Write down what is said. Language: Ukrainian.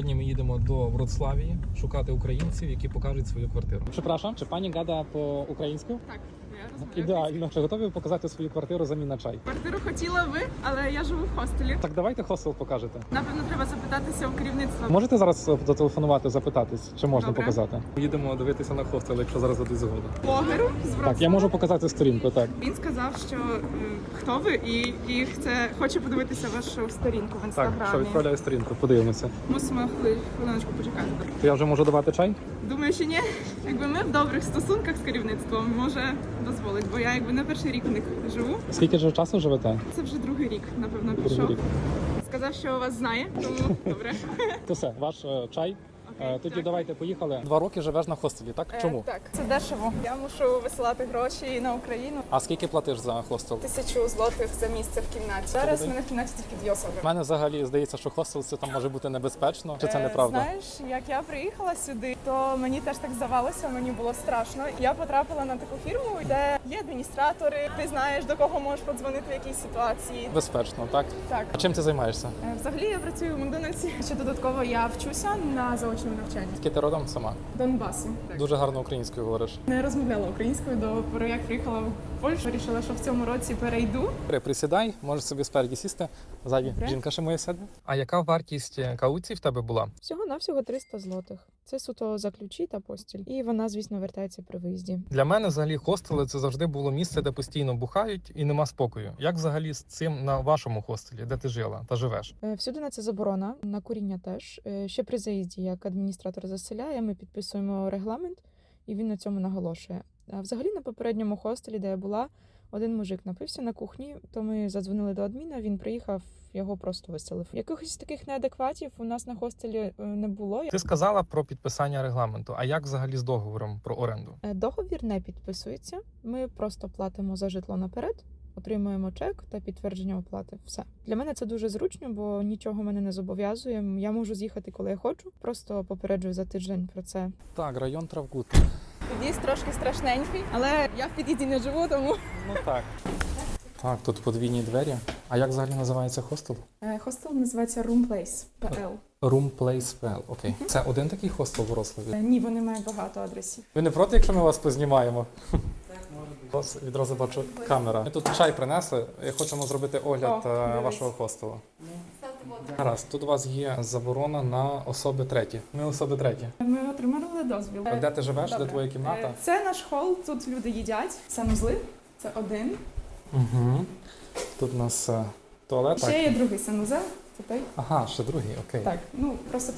Сьогодні ми їдемо до Вроцлавії шукати українців, які покажуть свою квартиру. Прzepraszam, чи пані Гада по українську? Так, я розмовляю. Ідеально. Чи готові показати свою квартиру замін на чай? Квартиру хотіла ви, але я живу в хостелі. Так давайте хостел покажете. Напевно, треба запитатися у керівництва. Можете зараз е, зателефонувати, запитатись, чи можна Добре. показати? Їдемо дивитися на хостел, якщо зараз дадуть згоду. блогеру з Так, я можу показати сторінку. Так, Він сказав, що е, хто ви, і, і це хоче подивитися вашу сторінку в так, що відправляю сторінку, подивимося. Мусимо хвили- хвилиночку почекати. То я вже можу давати чай? Думаю, що ні. Якби ми в добрих стосунках з керівництвом, може дозволить, бо я якби не перший рік в них живу. Скільки ж часу живете? Це вже другий рік, напевно, Другий пішов. рік. Сказав, що вас знає, тому добре. То все, ваш е, чай. Тоді давайте поїхали. Два роки живеш на хостелі, так? Е, Чому? Так, це дешево. Я мушу висилати гроші на Україну. А скільки платиш за хостел? Тисячу злотих за місце в кімнаті. Зараз в мене в кімнаті тільки дві особи. У мене взагалі здається, що хостел це там може бути небезпечно. Чи це Е, неправда? Знаєш, як я приїхала сюди, то мені теж так здавалося, мені було страшно. Я потрапила на таку фірму, де є адміністратори. Ти знаєш до кого можеш подзвонити в якійсь ситуації. Безпечно, так? Так. А чим ти займаєшся? Е, Взагалі я працюю в Макдональдсі. Ще додатково я вчуся на заочному навчанні Скільки ти родом сама? Донбасу. Дуже гарно українською говориш. Не розмовляла українською до пори, як приїхала в Польщу. Вирішила, що в цьому році перейду. При- Присідай, можеш собі спереді сісти. Ззаді жінка ще моя сяде. А яка вартість кауції в тебе була? Всього навсього 300 злотих. Це суто за ключі та постіль. І вона, звісно, вертається при виїзді. Для мене взагалі хостели це завжди було місце, де постійно бухають і нема спокою. Як взагалі з цим на вашому хостелі, де ти жила та живеш? Е, Всюди на це заборона, на куріння теж. Е, Ще при заїзді, як адміністратор заселяє, ми підписуємо регламент, і він на цьому наголошує. А взагалі на попередньому хостелі, де я була, один мужик напився на кухні, то ми задзвонили до адміна, він приїхав, його просто виселив. Якихось таких неадекватів у нас на хостелі е, не було. Ти сказала про підписання регламенту. А як взагалі з договором про оренду? Е, Договір не підписується. Ми просто платимо за житло наперед, отримуємо чек та підтвердження оплати. Все для мене це дуже зручно, бо нічого мене не зобов'язує. Я можу з'їхати, коли я хочу. Просто попереджую за тиждень про це. Так, район Травгут. Під'їзд трошки страшненький, але я в під'їзді не живу, тому Ну так. Так, тут подвійні двері. А як взагалі називається хостел? Е, хостел називається Room Place PL. Room Place PL. Окей. Це один такий хостел в Вроцлаві? Е, Ні, вони мають багато адресів. Ви не проти, якщо ми вас познімаємо? Ось Відразу бачу камера. Ми тут чай принесли. і Хочемо зробити огляд О, е, вашого хостелу. Гаразд, тут у вас є заборона на особи треті. Ми особи треті. Ми отримали дозвіл. А Де ти живеш? Де Добре. твоя кімната? Е, Це наш хол, тут люди їдять. Санузли. Це один. Угу. Тут у нас е, туалет. Ще є другий санузел. Це той. Ага, ще другий, окей. Так, ну просто